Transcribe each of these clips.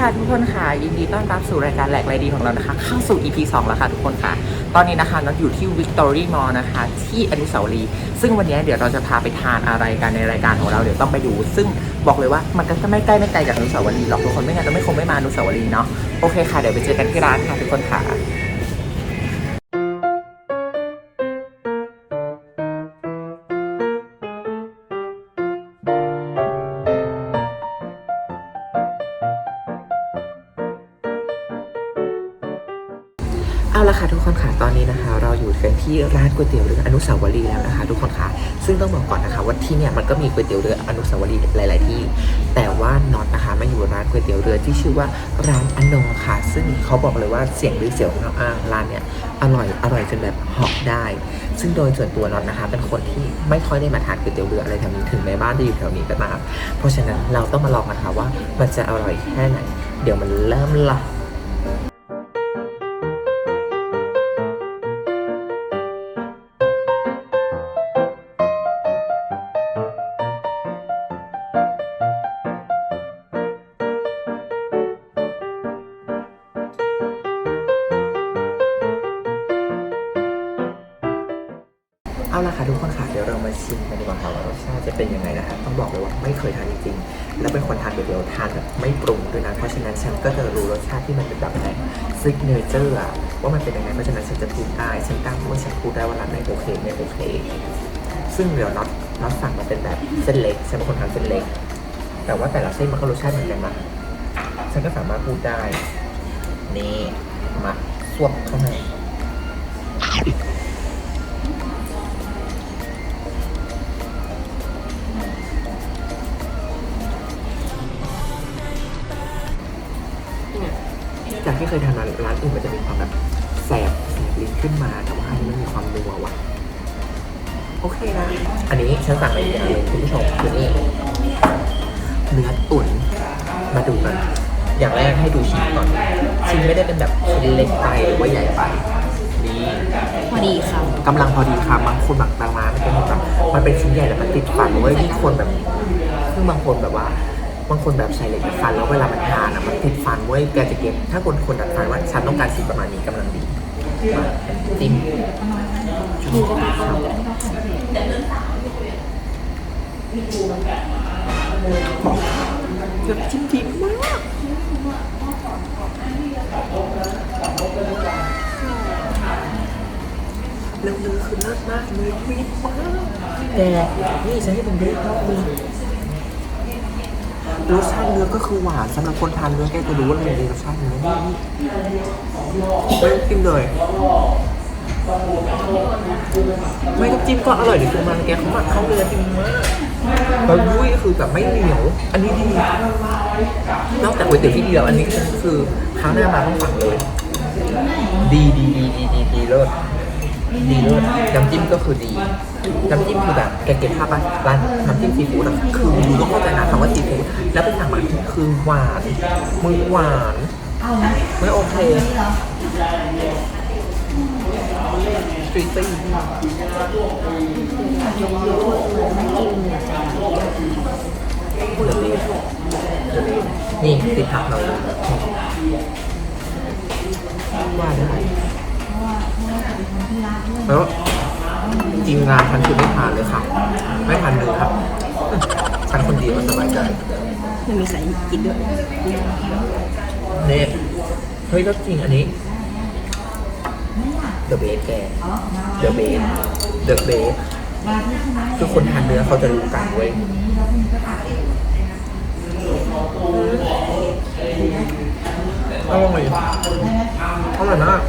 ค่ะทุกคนค่ะยินดีต้อนรับสู่รายการแหลกไรดีของเรานะคะ เข้าสู่ EP 2 แล้วค่ะทุกคนค่ะ ตอนนี้นะคะเราอยู่ที่ Victory Mall นะคะ ที่อนุสาวรีย์ซึ่งวันนี้เดี๋ยวเราจะพาไปทานอะไรกันในรายการของเราเดี๋ยวต้องไปดู ซึ่งบอกเลยว่ามันก็จะไม่ใกล้ไม่ไกลจากอนุสาวรีย์หรอกทุกคนไม่งั้นเราไม่คงไม่มาอนุสาวรีย์เนาะโอเคค่ะเดี๋ยวไปเจอกันที่ร้านค่ะทุกคนค่ะ ละค่ะทุกคนค่ะตอนนี้นะคะ เราอยู่กันที่ร้านก๋วยเตี๋ยวเรืออนุสาวรีย์แล้วนะคะ ทุกคนค่ะ ซึ่งต้องบอกก่อนนะคะว่าที่เนี่ยมันก็มีก๋วยเตี๋ยวเรืออนุสาวรีย์หลาย ๆ ที่ แต่ว่าน็อตนะคะมาอยู่ร้านก๋วยเตี๋ยวเรือที่ชื่อว่าร้านอนงค่ะ ซึ่งเขาบอกเลยว่าเสียงหรือเสียวของอ่าร้านเนี่ยอร่อยอร่อยจนแบบเหอกได้ ซึ่งโดยส่วนตัวน็อตนะคะ เป็นคนที่ไม่ค่อยได้มาทานก๋วยเตี๋ยวเรืออะไรแถวนี้ถึงแม้บ้านจะอยู่แถวนี้ก็ตามเพราะฉะนั้นเราต้องมาลองกันค่ะว่ามันจะอร่อยแค่ไหน เดี๋ยวมันเริ่มละ ชิมกันดีกว่าค่ะว่ารสชาติจะเป็นยังไงนะคะต้องบอกเลยว่าไม่เคยทานจริงๆ แล้วเป็นคนทานเตี๋ยวทานแบบไม่ปรุงด้วยนะเพราะฉะนั้นฉันก็จะรู้รสชาติที่มันเป็นแบบไหนซิกเนเจอร์อะว่ามันเป็นยังไงเพราะฉะนั้นฉันจะพูดได้ฉันกล้าพูดว่าฉันพูดได้ว่าร้านไหนโอเคไม่โอเค ซึ่งเดี๋ยวน็อตน็อตสั่งมาเป็นแบบเส้นเล็กฉันเป็นคนทานเส้นเล็ก แต่ว่าแต่ละเส้นมันก็รสชาติเหมือนกันนะฉันก็สามารถพูดได้นี่มาสวบเข้ามา เคยทานร้านร้านอื่นมันจะมีความแบบแสบแสบลิ้นขึ้นมาแต่ว่าอันนี้มันมีความนัวว่ะโอเคนะ อันนี้ฉันสั่งอะไรอย่างเลยคุณผู้ชมคือนี่เนื้อตุ๋นมาดูกัน อย่างแรกให้ดูชิ้นก่อน ชิ้นไม่ได้เป็นแบบชิ้นเล็กไปหรือว่าใหญ่ไป นี่พอดีค่ะกำลังพอดีค่ะบางคนบางบางร้านมันเป็นแบบมันเป็นชิ้นใหญ่แล้วมันติดฟันเว้ยที่คนแบบซึ่งบางคนแบบว่า บางคนแบบใช้เหล็กดัดฟันแล้วเวลามันทานอะมันติดฟันเว้ยแกจะเก็บ ถ้าคนคนดัดฟันว่าฉันต้องการสีประมาณนี้กำลังดีมาจิ้มเกือบจิ้มจิ้มมากแล้วเนื้อคือเลิศมากเลยวีดมากแต่นี่ฉันให้ผมดูรอบนึง รสชาติเนื้อก็คือหวานสำหรับคนทานเนื้อแกจะรู้ว่าอะไรดีรสชาติเนื้อไม่ต้องจิ้มเลยไม่ต้องจิ้มก็อร่อยเดี๋ยวคือมันแกเขาหมักเข้าเนื้อจริงมากแล้วยุ้ยก็คือแบบไม่เหนียว อันนี้ดีนอกจากก๋วยเตี๋ยวที่ดีแล้วอันนี้ก็คือครั้งหน้ามาต้องสั่งเลย ดีดีดีดีดีดีเลิศ ดีเลิศน้ำจิ้มก็คือดีน้ำจิ้มคือแบบแกเก็บภาพร้านน้ำจิ้มซีฟู้ดอะคือดูต้องเข้าใจนะคำว่าซีฟู้ดแล้วเป็นสั่งมาคือหวานมือหวานไม่โอเคสตรีทตี้นี่ติดผักเราเลย แล้วจริงงานฉันคือไม่ทานเลยค่ะ ไม่ทานเลยครับฉันคนเดียวมันสบายใจไม่มีใส่กินด้วยเนี่ยเฮ้ยแล้วจริงอันนี้ The Base แก The Base The Base คือคนทานเนื้อเขาจะรู้กันเว้ยอร่อยอร่อยมาก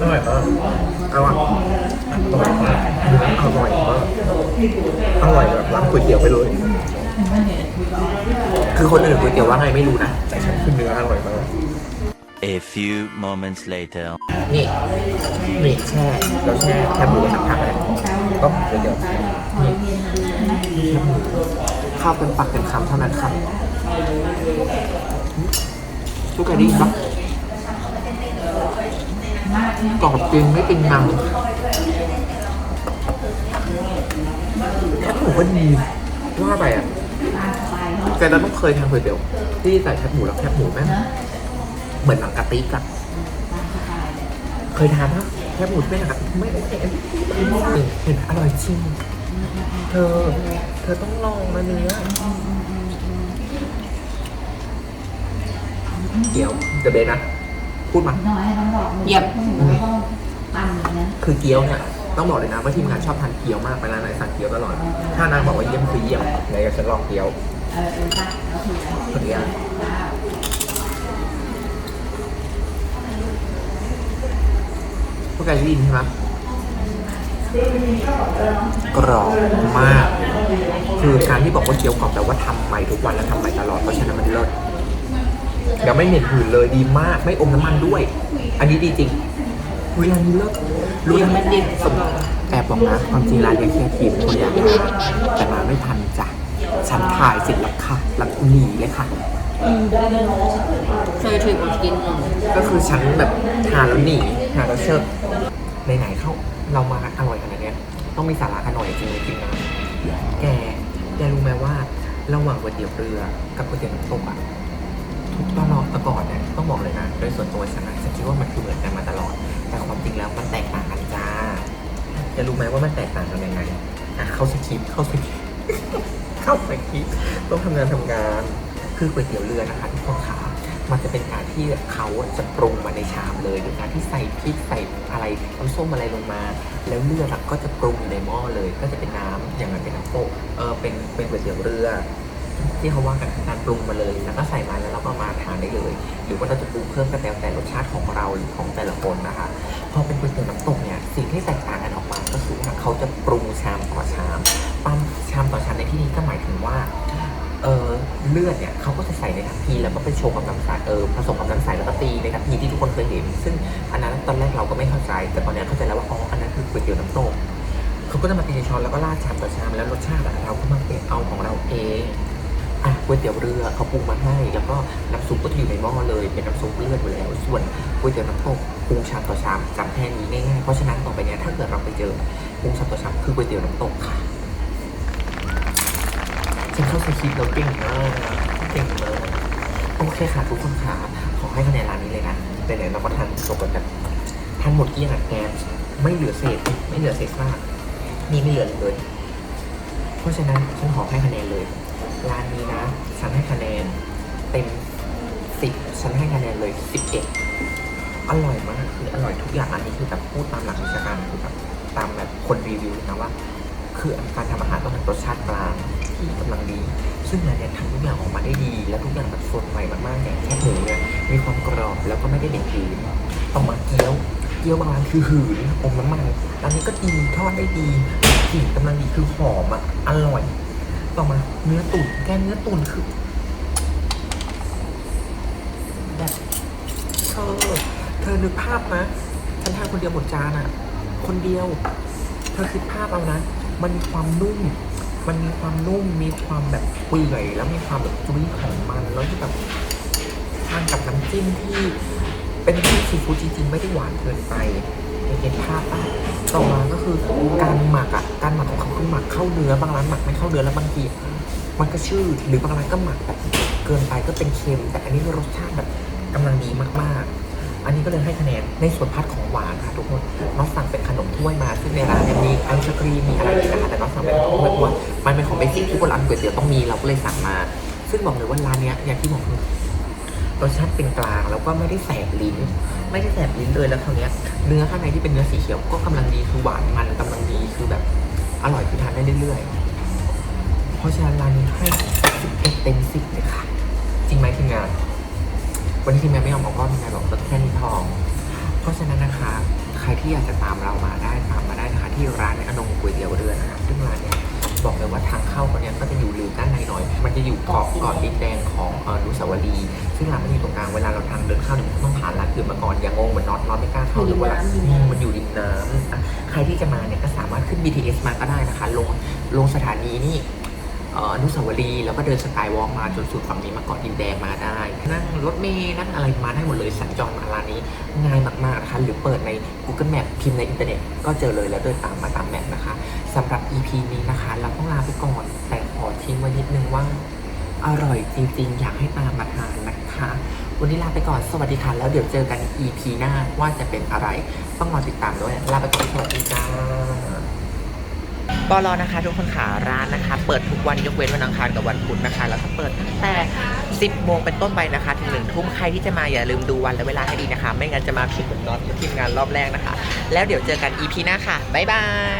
อร่อยมากอร่อยอร่อยมากอร่อยมากอร่อยแบบรับก๋วยเตี๋ยวไปเลย คือคนอื่นก๋วยเตี๋ยวว่าไงไม่รู้นะแต่ฉันคือเนื้ออร่อยมาก A few moments later. นี่ นี่แช่เราแช่แค่หมูกับผักเลยก็ก๋วยเตี๋ยวนี่ข้าวเป็นปักเป็นคำเท่านั้นครับทุกคนดีปะ กรอบจริงไม่เป็นมังแค่หมูก็ดีว่าไปอะแกเราต้องเคยทานก๋วยเตี๋ยวที่ใส่แคบหมูแล้วแคบหมูแม่งเหมือนหนังกะติกอะเคยทานปะแคบหมูที่เป็นหนังกะติกไม่โอเคเห็นอร่อยจริงเธอ เธอต้องลองนะเนื้อเดี๋ยวเดยวเบนนะ พูดมาเยี่ยมคือเกี๊ยวเนี่ยต้องบอกเลยนะว่าทีมงานชอบทานเกี๊ยวมากเวลาไหนสั่งเกี๊ยวตลอด ถ้านางบอกว่าเยี่ยมคือเยี่ยมไหนจะฉันลองเกี๊ยวคนเดียวพวกแกได้ยินใช่ไหมกรอบมาก คือการที่บอกว่าเกี๊ยวกรอบแต่ว่าทำใหม่ทุกวันและทำใหม่ตลอดเพราะฉะนั้นมัน เลิศยังไม่เหม็นหืนเลยดีมาก ไม่อมน้ำมันด้วย อันนี้ดีจริงเวลานี้เลิศรู้ยังไม่ดีสมแอบบอกนะความจริงร้านเนี้ยแค่ทีมคนอยากมาแต่มาไม่ทันจ้ะฉันถ่ายเสร็จแล้วค่ะหลังหนีเลยค่ะ เคยถือมากินหนึ่งก็คือฉันแบบทานแล้วหนีทานแล้วเชิดไหนๆเข้าเรามาอร่อยขนาดเนี้ยต้องมีสาระกันหน่อยจริงๆจริงๆนะแกแกรู้ไหมว่าระหว่างก๋วยเตี๋ยวเรือกับก๋วยเตี๋ยวน้ำตกอะ ตลอดแต่ก่อนเนี่ยต้องบอกเลยนะโดยส่วนตัวฉันนะฉันคิดว่ามันคือเหมือนกันมาตลอด แต่ความจริงแล้วมันแตกต่างกันจ้าจะรู้ไหมว่ามันแตกต่างกันยังไงอะเข้าสคริปต์เข้าสคริปต์เข้าสคริปต์ต้องทำงานทำงานคือก๋วยเตี๋ยวเรือนะคะทุกคนขามันจะเป็นการที่เขาจะปรุงมาในชามเลยโดยการที่ใส่พริกใส่อะไรน้ำส้มอะไรลงมา แล้วเลือดอก็จะปรุงในหม้อเลย ก็จะเป็นน้ำอย่างนั้นเป็นน้ำโป๊ะเออเป็นเป็นก๋วยเตี๋ยวเรือ ที่เขาว่ากันการปรุงมาเลย แล้วก็ใส่มาแล้วเราก็มาทานได้เลย หรือว่าเราจะปรุงเพิ่มก็แล้วแต่รสชาติของเราหรือของแต่ละคนนะคะ พอเป็นก๋วยเตี๋ยวน้ำตกเนี่ยสิ่งที่แตกต่างกันออกมาก็คือว่าเขาจะปรุงชามต่อชามปั้มชามต่อชามในที่นี้ก็หมายถึงว่าเออเลือดเนี่ยเขาก็จะใส่ในทัพพีแล้วก็ไปโชว์กับน้ำใสเออผสมกับน้ำใสแล้วก็ตีในทัพพีที่ทุกคนเคยเห็น ซึ่งอันนั้นตอนแรกเราก็ไม่เข้าใจ แต่ตอนนี้เข้าใจแล้วว่าอ๋ออันนั้นคือก๋วยเตี๋ยวน้ำตกเขาก็จะมาตีในช้อนแล้วก็ราดชามต่อชามแล้วรสชาติเราก็มาเปลี่ยนเอาของเราเอง อะก๋วยเตี๋ยวเรือเขาปรุงมาให้ แล้วก็น้ำซุปก็จะอยู่ในหม้อเลยเป็นน้ำซุปเลือดอยู่แล้ว ส่วนก๋วยเตี๋ยวน้ำตกปรุงชามต่อชามจำแค่นี้ง่ายๆเพราะฉะนั้นต่อไปเนี้ยถ้าเกิดเราไปเจอปรุงชามต่อชามคือก๋วยเตี๋ยวน้ำตกค่ะฉันเข้าสคริปต์แล้วเก่งมากเก่งมากโอเคค่ะทุกคนค่ะขอให้คะแนนร้านนี้เลยนะแต่ไหนเราก็ทันจบกันแบบทันหมดเกลี้ยงแกมไม่เหลือเศษไม่เหลือเศษซากนี่ไม่เหลือเลย เพราะฉะนั้นฉันขอให้คะแนนเลย ร้านนี้นะฉันให้คะแนนเต็มสิบฉันให้คะแนนเลยสิบเอ็ดอร่อยมากคืออร่อยทุกอย่างอันนี้คือแบบพูดตามหลักวิชาการคือแบบตามแบบคนรีวิวนะว่า คือการทำอาหารต้องเป็นรสชาติกลางที่กำลังดี ซึ่งร้านเนี่ยทำทุกอย่างออกมาได้ดี และทุกอย่างแบบสดใหม่มากๆอย่างแค่หมูเนี่ยมีความกรอบแล้วก็ไม่ได้เด็ดหืนต่อมาเกี๊ยวเกี๊ยวบางร้านคือหืนอมน้ำมันร้านนี้ก็ดีทอดได้ดีกลิ่นกำลังดีคือหอมอะอร่อย ต่อมาเนื้อตุ๋นแกเนื้อตุ๋นคือแบบเธอเธอนึกภาพนะฉันทานคนเดียวหมดจานอะคนเดียว เธอคิดภาพเอานะ มันมีความนุ่ม มันมีความนุ่ม มีความแบบเปื่อยแล้วมีความแบบจุ้ยของมันแล้วที่แบบทานกับน้ำจิ้มที่ เป็นน้ำจิ้มซีฟู้ดจริงๆไม่ได้หวานเกินไปเห็นภาพป่ะ ต่อมาก็คือการหมักอะการหมักของเขาคือหมักเข้าเนื้อบางร้านหมักไม่เข้าเนื้อแล้วบางทีมันก็ชืดหรือบางร้านก็หมักแบบเกินไปก็เป็นเค็มแต่อันนี้รสชาติแบบกำลังดีมากๆ อันนี้ก็เลยให้คะแนนในส่วนพาร์ทของหวานค่ะทุกคนน้องสั่งเป็นขนมถ้วยมาซึ่งในร้านเนี่ยมีไอศครีมมีอะไรอีกนะคะแต่น้องสั่งเป็นขนมถ้วยเพราะว่ามันเป็นของเบสิกที่คนร้านก๋วยเตี๋ยวต้องมีเราก็เลยสั่งมา ซึ่งบอกเลยว่าร้านเนี้ยอย่างที่บอกคือ รสชาติเป็นกลางแล้วก็ไม่ได้แสบลิ้น ไม่ได้แสบลิ้นเลยแล้วคราวนี้เนื้อข้างในที่เป็นเนื้อสีเขียวก็กำลังดีคือหวานมันกำลังดีคือแบบอร่อยคือทานได้เรื่อยๆ เพราะฉะนั้นร้านนี้ให้11เต็ม10เลยค่ะ จริงไหมทีมงาน วันนี้ทีมงานไม่ยอมเอาก้อนทีมงานบอกแค่นี้ทอง เพราะฉะนั้นนะคะ ใครที่อยากจะตามเรามาได้ตามมาได้นะคะที่ร้านในอนงก๋วยเตี๋ยวเรือนะคะซึ่งร้านเนี้ย บอกเลยว่าทางเข้าเขาเนี้ยก็จะอยู่ลืมด้านในหน่อย มันจะอยู่เกาะเกาะดินแดงของเอ่ออนุสาวรีย์ซึ่งร้านมันอยู่ตรงกลางเวลาเราทางเดินเข้าเนี่ยมันต้องผ่านร้านอื่นมาก่อนอย่างงงเหมือนน็อตน็อตไม่กล้าเข้าหรือว่าร้านอืมมันอยู่ริมน้ำอะใครที่จะมาเนี่ยก็สามารถขึ้น BTS มาก็ได้นะคะ ลงลงสถานีนี่เอนุสาวรีย์แล้วก็เดินสกายวอล์กมาจนสุดฝั่งนี้มาเกาะดินแดงมาได้ นั่งรถเมล์นั่งอะไรมาได้หมดเลยสัญจรมาร้านนี้ง่ายมากๆนะคะหรือเปิดใน Google Map พิมพ์ในอินเทอร์เน็ตก็เจอเลยแล้วเดินตามมาตามแมปนะคะสำหรับ EP นี้นะคะเราต้องลาไปก่อนแต่ขอทิ้งไว้นิดนึงว่าอร่อยจริงๆ อยากให้ตามมาทานนะคะ วันนี้ลาไปก่อนสวัสดีค่ะ แล้วเดี๋ยวเจอกัน EP หน้าว่าจะเป็นอะไร ต้องรอติดตามด้วย ลาไปก่อนสวัสดีจ้า บอลนะคะทุกคนขาร้านนะคะ เปิดทุกวันยกเว้นวันอังคารกับวันพุธนะคะ แล้วก็เปิดตั้งแต่ 10 โมงเป็นต้นไปนะคะ ถึงหนึ่งทุ่มใครที่จะมาอย่าลืมดูวันและเวลาให้ดีนะคะ ไม่งั้นจะมาผิดเหมือนน็อตและทีมงานรอบแรกนะคะ แล้วเดี๋ยวเจอกัน EP หน้าค่ะบ๊ายบาย